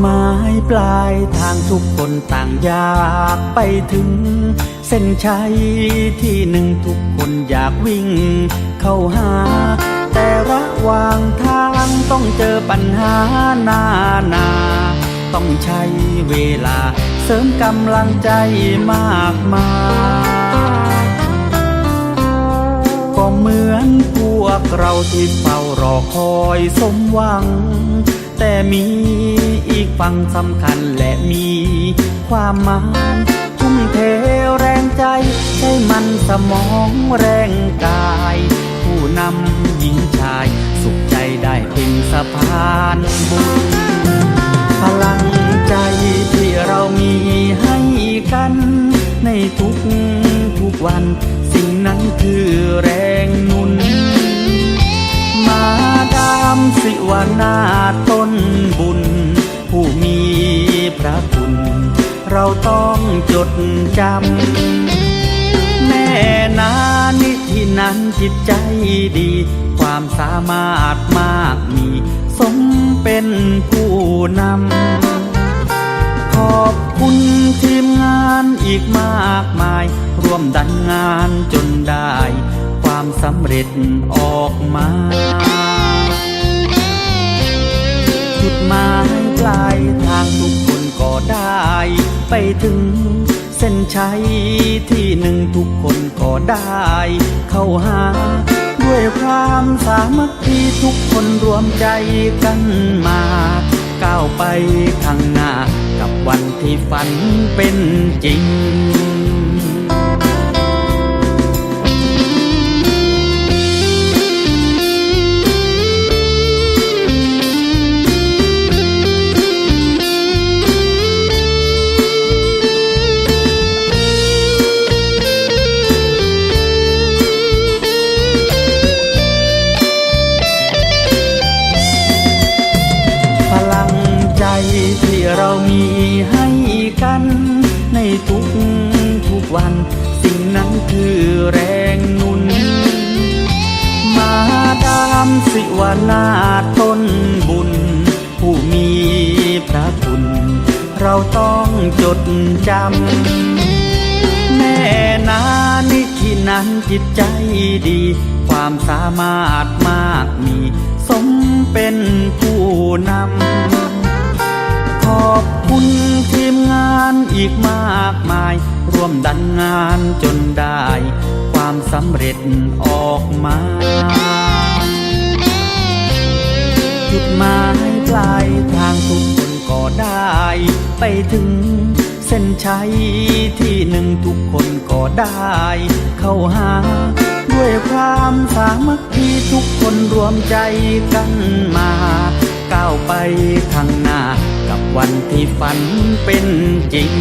หมายปลายทางทุกคนต่างอยากไปถึง เส้นชัยที่หนึ่งทุกคนอยากวิ่งเข้าหา แต่ระหว่างทางต้องเจอปัญหานานา ต้องใช้เวลาเสริมกำลังใจมากมายก็เหมือนพวกเราที่เฝ้ารอคอยสมหวัง แต่มีอีกฝั่งสำคัญและมีความหมายทุ่มเทแรงใจ ใช้มันสมองแรงกาย ผู้นำหญิงชาย สุขใจได้เป็นสะพานบุญพลังใจที่เรามีให้กัน ในทุกทุกวัน สิ่งนั้นคือแรง สิวนาต้นบุญ ผู้มีพระคุณ เราต้องจดจำ แม่นานิธินั้นจิตใจดี ความสามารถมากมี สมเป็นผู้นำ ขอบคุณทีมงานอีกมากมาย ร่วมดันงานจนได้ ความสำเร็จออกมา ทางทุกคนก็ได้ ไปถึงเส้นชัยที่หนึ่งทุกคนก็ได้ เข้าหา ด้วยความสามัคคีทุกคนรวมใจกันมา ก้าวไปข้างหน้า กับวันที่ฝันเป็นจริง ใจที่เรามีให้กัน ในทุกทุกวัน สิ่งนั้นคือแรงนุน มาดามสิวนาต้นบุญ ผู้มีพระคุณ เราต้องจดจำ แม่นานิธินั้นจิตใจดี ความสามารถมากมี สมเป็นผู้นำ อบคุณทีมงานอีกมากมาย ร่วมดันงานจนได้ ความสำเร็จออกมาจุดหมายปลายทางทุกคนก็ได้ ไปถึงเส้นชัยที่หนึ่งทุกคนก็ได้ เข้าหา ด้วยความสามัคคีทุกคนรวมใจกันมา ก้าวไปข้างหน้า กับวันที่ฝันเป็นจริง